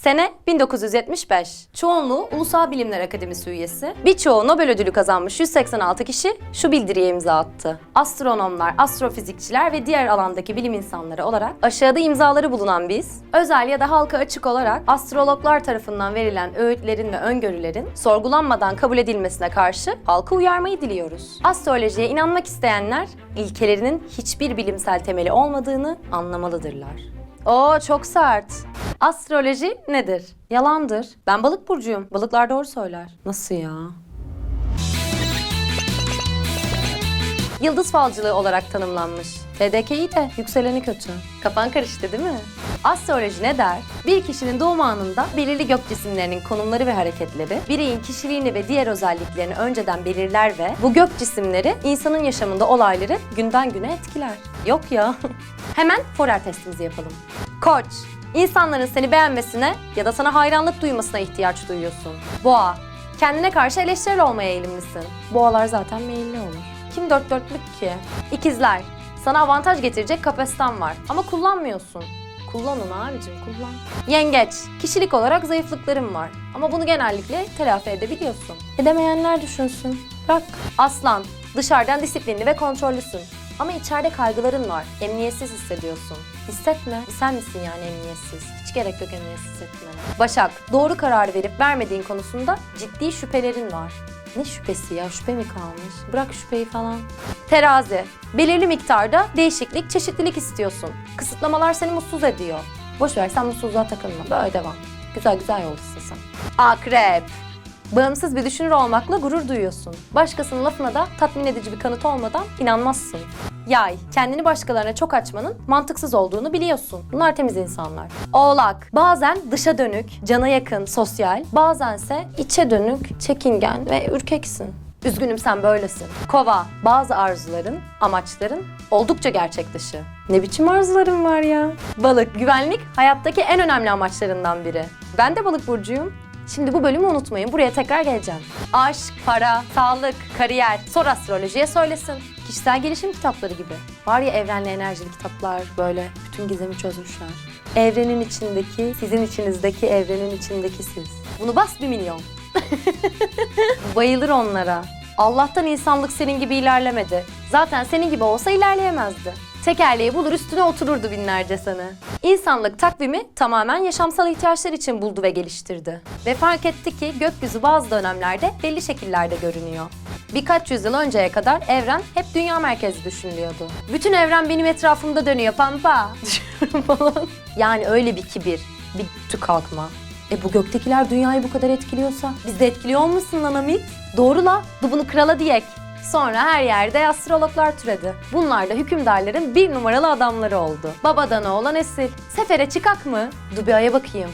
Sene 1975. Çoğunluğu Ulusal Bilimler Akademisi üyesi. Birçoğu Nobel ödülü kazanmış 186 kişi şu bildiriye imza attı. Astronomlar, astrofizikçiler ve diğer alandaki bilim insanları olarak aşağıda imzaları bulunan biz, özel ya da halka açık olarak astrologlar tarafından verilen öğütlerin ve öngörülerin sorgulanmadan kabul edilmesine karşı halkı uyarmayı diliyoruz. Astrolojiye inanmak isteyenler ilkelerinin hiçbir bilimsel temeli olmadığını anlamalıdırlar. Oo çok sert. Astroloji nedir? Yalandır. Ben balık burcuyum. Balıklar doğru söyler. Nasıl ya? Yıldız falcılığı olarak tanımlanmış. TDK iyi de yükseleni kötü. Kafan karıştı değil mi? Astroloji ne der? Bir kişinin doğum anında belirli gök cisimlerinin konumları ve hareketleri, bireyin kişiliğini ve diğer özelliklerini önceden belirler ve bu gök cisimleri insanın yaşamında olayları günden güne etkiler. Yok ya. Hemen Forer testimizi yapalım. Koç, insanların seni beğenmesine ya da sana hayranlık duymasına ihtiyaç duyuyorsun. Boğa, kendine karşı eleştirel olmaya eğilimlisin. Boğalar zaten meyilli olur. Kim dört dörtlük ki? İkizler, sana avantaj getirecek kapasiten var ama kullanmıyorsun. Kullan onu abicim kullan. Yengeç, kişilik olarak zayıflıkların var ama bunu genellikle telafi edebiliyorsun. Edemeyenler düşünsün. Bak. Aslan, dışarıdan disiplinli ve kontrollüsün. Ama içeride kaygıların var. Emniyetsiz hissediyorsun. Hissetme. Sen misin yani emniyetsiz? Hiç gerek yok emniyetsiz hissetmene. Başak, doğru karar verip vermediğin konusunda ciddi şüphelerin var. Ne şüphesi ya? Şüphe mi kalmış? Bırak şüpheyi falan. Terazi, belirli miktarda değişiklik, çeşitlilik istiyorsun. Kısıtlamalar seni mutsuz ediyor. Boş ver sen mutsuzluğa takılma. Böyle devam. Güzel güzel yoldasın sen. Akrep, Bağımsız bir düşünür olmakla gurur duyuyorsun. Başkasının lafına da tatmin edici bir kanıt olmadan inanmazsın. Yay, kendini başkalarına çok açmanın mantıksız olduğunu biliyorsun. Bunlar temiz insanlar. Oğlak, bazen dışa dönük, cana yakın, sosyal, bazense içe dönük, çekingen ve ürkeksin. Üzgünüm sen böylesin. Kova, bazı arzuların, amaçların oldukça gerçek dışı. Ne biçim arzularım var ya? Balık, güvenlik hayattaki en önemli amaçlarından biri. Ben de balık burcuyum. Şimdi bu bölümü unutmayın. Buraya tekrar geleceğim. Aşk, para, sağlık, kariyer. Sor astrolojiye söylesin. Kişisel gelişim kitapları gibi. Var ya evrenle enerjili kitaplar böyle bütün gizemi çözmüşler. Evrenin içindeki, sizin içinizdeki evrenin içindeki siz. Bunu bas bir milyon. Bayılır onlara. Allah'tan insanlık senin gibi ilerlemedi. Zaten senin gibi olsa ilerleyemezdi. Tekerleği bulur üstüne otururdu binlerce sene. İnsanlık takvimi tamamen yaşamsal ihtiyaçlar için buldu ve geliştirdi. Ve fark etti ki gökyüzü bazı dönemlerde belli şekillerde görünüyor. Birkaç yüzyıl önceye kadar evren hep dünya merkezli düşünülüyordu. Bütün evren benim etrafımda dönüyor pampa. Yani öyle bir kibir, bir tü kalkma. E bu göktekiler dünyayı bu kadar etkiliyorsa biz de etkiliyor olmasın lan Amit? Doğru la, bu bunu krala diyek. Sonra her yerde astrologlar türedi. Bunlar da hükümdarların bir numaralı adamları oldu. Babadan oğlan nesil. Sefere çıkak mı? Dur bir aya bakayım.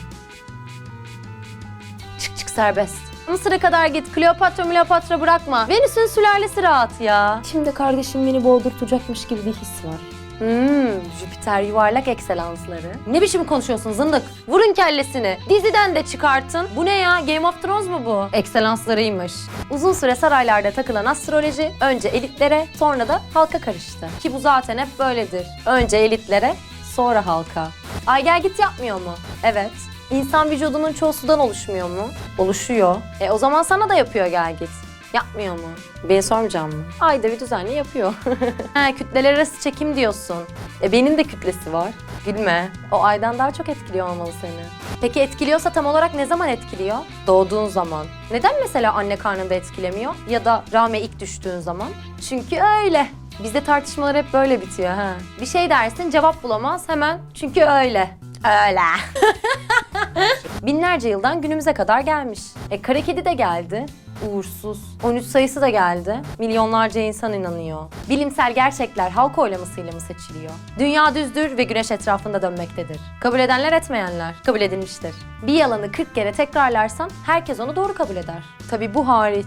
Çık çık serbest. Mısır'a kadar git. Kleopatra Kleopatra bırakma. Venüs'ün sülalesi rahat ya. Şimdi kardeşim beni boğdurtacakmış gibi bir his var. Hmm, Jüpiter yuvarlak ekselansları. Ne biçim konuşuyorsun zındık? Vurun kellesini. Diziden de çıkartın. Bu ne ya? Game of Thrones mu bu? Ekselanslarıymış. Uzun süre saraylarda takılan astroloji önce elitlere sonra da halka karıştı. Ki bu zaten hep böyledir. Önce elitlere sonra halka. Ay gel git yapmıyor mu? Evet. İnsan vücudunun çoğu sudan oluşmuyor mu? Oluşuyor. E o zaman sana da yapıyor gel git. Yapmıyor mu? Beni sormayacağım mı? Ayda bir düzenli yapıyor. ha, kütleler arası çekim diyorsun. E benim de kütlesi var. Gülme. O aydan daha çok etkiliyor olmalı seni. Peki etkiliyorsa tam olarak ne zaman etkiliyor? Doğduğun zaman. Neden mesela anne karnında etkilemiyor? Ya da rahme ilk düştüğün zaman? Çünkü öyle. Bizde tartışmalar hep böyle bitiyor ha. Bir şey dersin cevap bulamaz hemen çünkü öyle. Öyle. Binlerce yıldan günümüze kadar gelmiş. E kara kedi de geldi. Uğursuz. 13 sayısı da geldi. Milyonlarca insan inanıyor. Bilimsel gerçekler halk oylamasıyla mı seçiliyor? Dünya düzdür ve güneş etrafında dönmektedir. Kabul edenler etmeyenler kabul edilmiştir. Bir yalanı 40 kere tekrarlarsan herkes onu doğru kabul eder. Tabii bu hariç.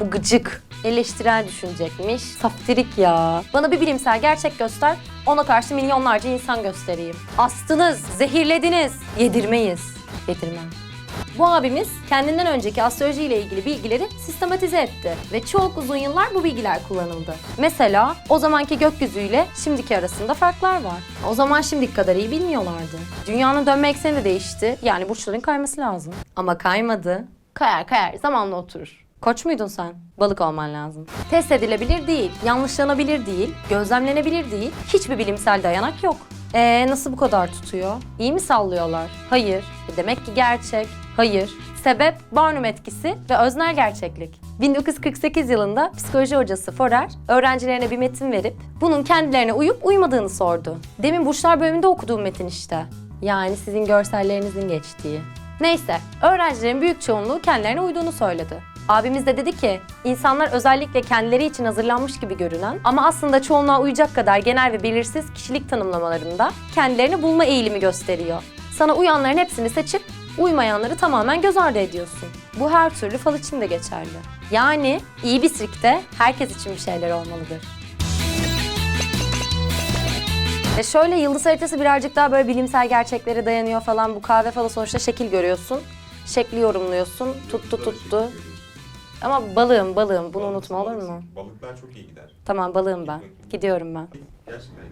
Bu gıcık. Eleştirel düşünecekmiş. Saftirik ya. Bana bir bilimsel gerçek göster. Ona karşı milyonlarca insan göstereyim. Astınız, zehirlediniz. Yedirmeyiz. Yedirmem. Bu abimiz kendinden önceki astroloji ile ilgili bilgileri sistematize etti ve çok uzun yıllar bu bilgiler kullanıldı. Mesela o zamanki gökyüzüyle şimdiki arasında farklar var. O zaman şimdiki kadar iyi bilmiyorlardı. Dünyanın dönme ekseni de değişti. Yani burçların kayması lazım. Ama kaymadı. Kayar kayar zamanla oturur. Koç muydun sen? Balık olman lazım. Test edilebilir değil, yanlışlanabilir değil, gözlemlenebilir değil, hiçbir bilimsel dayanak yok. Ee nasıl bu kadar tutuyor? İyi mi sallıyorlar? Hayır. Demek ki gerçek. Hayır. Sebep Barnum etkisi ve öznel gerçeklik. 1948 yılında psikoloji hocası Forer öğrencilerine bir metin verip bunun kendilerine uyup uymadığını sordu. Demin burçlar bölümünde okuduğum metin işte. Yani sizin görsellerinizin geçtiği. Neyse, öğrencilerin büyük çoğunluğu kendilerine uyduğunu söyledi. Abimiz de dedi ki, insanlar özellikle kendileri için hazırlanmış gibi görünen ama aslında çoğunluğa uyacak kadar genel ve belirsiz kişilik tanımlamalarında kendilerini bulma eğilimi gösteriyor. Sana uyanların hepsini seçip uymayanları tamamen göz ardı ediyorsun. Bu her türlü fal için de geçerli. Yani iyi bir sirkte herkes için bir şeyler olmalıdır. E şöyle yıldız haritası birazcık daha böyle bilimsel gerçeklere dayanıyor falan. Bu kahve falı sonuçta şekil görüyorsun. Şekli yorumluyorsun. Tuttu tuttu. Ama balığım balığım bunu unutma olur mu? Balıklar çok iyi gider. Tamam balığım ben. Gidiyorum ben. Gerçekten.